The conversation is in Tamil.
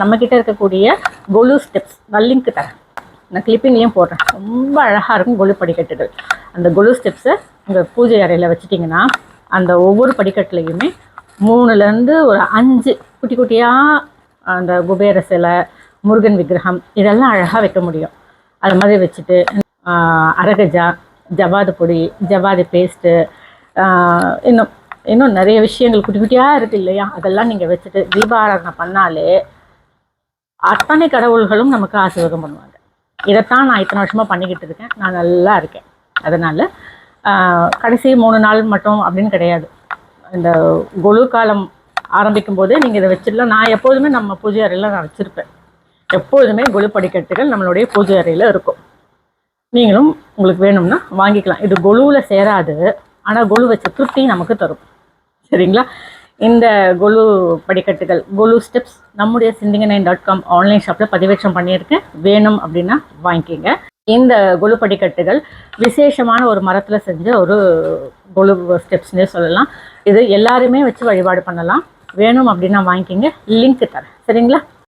நம்மக்கிட்ட இருக்கக்கூடிய கொலு ஸ்டெப்ஸ் நான் லிங்க் தரேன். நான் கிளிப்பிங்லேயும் போடுறேன். ரொம்ப அழகாக இருக்கும் கொலு படிக்கட்டுகள். அந்த கொலு ஸ்டெப்ஸை உங்கள் பூஜை அறையில் வச்சுட்டிங்கன்னா அந்த ஒவ்வொரு படிக்கட்டுலையுமே மூணுலேருந்து ஒரு அஞ்சு குட்டி குட்டியாக அந்த குபேர சிலை முருகன் விக்கிரகம் இதெல்லாம் அழகாக வைக்க முடியும். அது மாதிரி வச்சுட்டு அரகஜா ஜவாது பொடி ஜவாது பேஸ்ட்டு இன்னும் இன்னும் நிறைய விஷயங்கள் குட்டி குட்டியாக இருக்குது இல்லையா? அதெல்லாம் நீங்கள் வச்சுட்டு தீபாராதனை பண்ணாலே அத்தனை கடவுள்களும் நமக்கு ஆசீர்வாதம் பண்ணுவாங்க. இதைத்தான் நான் இத்தனை வருஷமாக பண்ணிக்கிட்டு இருக்கேன். நான் நல்லா இருக்கேன். அதனால் கடைசி மூணு நாள் மட்டும் அப்படின்னு கிடையாது. இந்த கொலு காலம் ஆரம்பிக்கும் போதே நீங்கள் இதை வச்சிடலாம். நான் எப்போதுமே நம்ம பூஜை அறையில் நான் வச்சுருப்பேன். எப்போதுமே கொலு படிக்கட்டுகள் நம்மளுடைய பூஜை அறையில் இருக்கும். நீங்களும் உங்களுக்கு வேணும்னா வாங்கிக்கலாம். இது கொலுவில் சேராது. ஆனால் கொலு வச்ச திருப்தி நமக்கு தரும். சரிங்களா? இந்த கொலு படிக்கட்டுகள் கொலு ஸ்டெப்ஸ் நம்முடைய சிந்திங்க நைன் டாட் காம் ஆன்லைன் ஷாப்பில் பதிவேற்றம் பண்ணியிருக்கேன். வேணும் அப்படின்னா வாங்கிக்கிங்க. இந்த கொலு படிக்கட்டுகள் விசேஷமான ஒரு மரத்தில் செஞ்ச ஒரு கொலு ஸ்டெப்ஸ்னே சொல்லலாம். இது எல்லாருமே வச்சு வழிபாடு பண்ணலாம். வேணும் அப்படின்னா வாங்கிக்கிங்க. லிங்க் தரேன். சரிங்களா?